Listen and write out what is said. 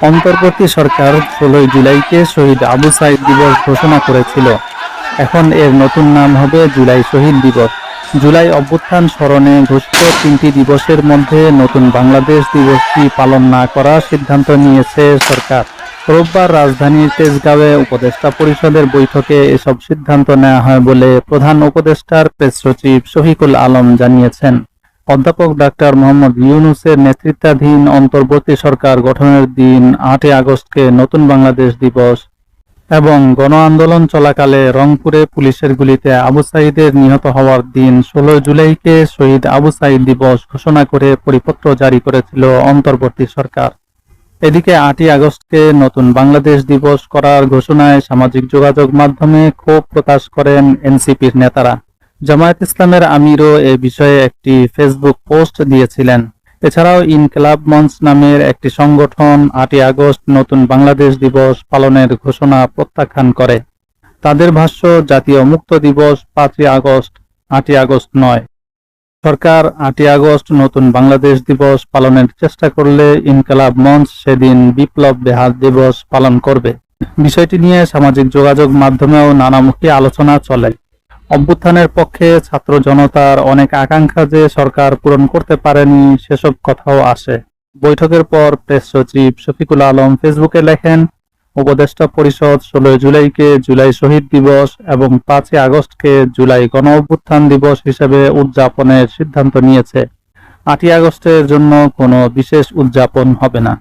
অন্তর্বর্তী সরকার ষোলোই জুলাইকে শহীদ আবু সাইদ দিবস ঘোষণা করেছিল। এখন এর নতুন নাম হবে জুলাই শহীদ দিবস। জুলাই অভ্যুত্থান স্মরণে ঘোষিত তিনটি দিবসের মধ্যে নতুন বাংলাদেশ দিবসটি পালন না করার সিদ্ধান্ত নিয়েছে সরকার। রোববার রাজধানীর তেজগাঁওয়ে উপদেষ্টা পরিষদের বৈঠকে এসব সিদ্ধান্ত নেওয়া হয় বলে প্রধান উপদেষ্টার প্রেস সচিব শফিকুল আলম জানিয়েছেন। অধ্যাপক ডাক্তার মোহাম্মদ ইউনুসের নেতৃত্বাধীন অন্তর্বর্তী সরকার গঠনের দিন আটই আগস্টকে নতুন বাংলাদেশ দিবস এবং গণ আন্দোলন চলাকালে রংপুরে পুলিশের গুলিতে আবু সাইদের নিহত হওয়ার দিন ষোলো জুলাইকে শহীদ আবু সাইদ দিবস ঘোষণা করে পরিপত্র জারি করেছিল অন্তর্বর্তী সরকার। এদিকে আটই আগস্টকে নতুন বাংলাদেশ দিবস করার ঘোষণায় সামাজিক যোগাযোগ মাধ্যমে ক্ষোভ প্রকাশ করেন এনসিপির নেতারা। জামায়াত ইসলামের আমিরও এ বিষয়ে একটি ফেসবুক পোস্ট দিয়েছিলেন। এছাড়াও ইনকলাব মঞ্চ নামের একটি সংগঠন আটই আগস্ট নতুন বাংলাদেশ দিবস পালনের ঘোষণা প্রত্যাখ্যান করে। তাদের ভাষ্য, জাতীয় মুক্ত দিবস পাঁচই আগস্ট, আটই আগস্ট নয়। সরকার আটই আগস্ট নতুন বাংলাদেশ দিবস পালনের চেষ্টা করলে ইনকলাব মঞ্চ সেদিন বিপ্লব বেহাল দিবস পালন করবে। বিষয়টি নিয়ে সামাজিক যোগাযোগ মাধ্যমেও নানামুখী আলোচনা চলে। অভ্যুত্থানের পক্ষে ছাত্র জনতার অনেক আকাঙ্ক্ষা যে সরকার পূরণ করতে পারেনি, সেসব কথাও আসে। বৈঠকের পর প্রেস সচিব শফিকুল আলম ফেসবুকে লেখেন, উপদেষ্টা পরিষদ ষোলোই জুলাইকে জুলাই শহীদ দিবস এবং পাঁচই আগস্টকে জুলাই গণ অভ্যুত্থান দিবস হিসেবে উদযাপনের সিদ্ধান্ত নিয়েছে। আটই আগস্টের জন্য কোনো বিশেষ উদযাপন হবে না।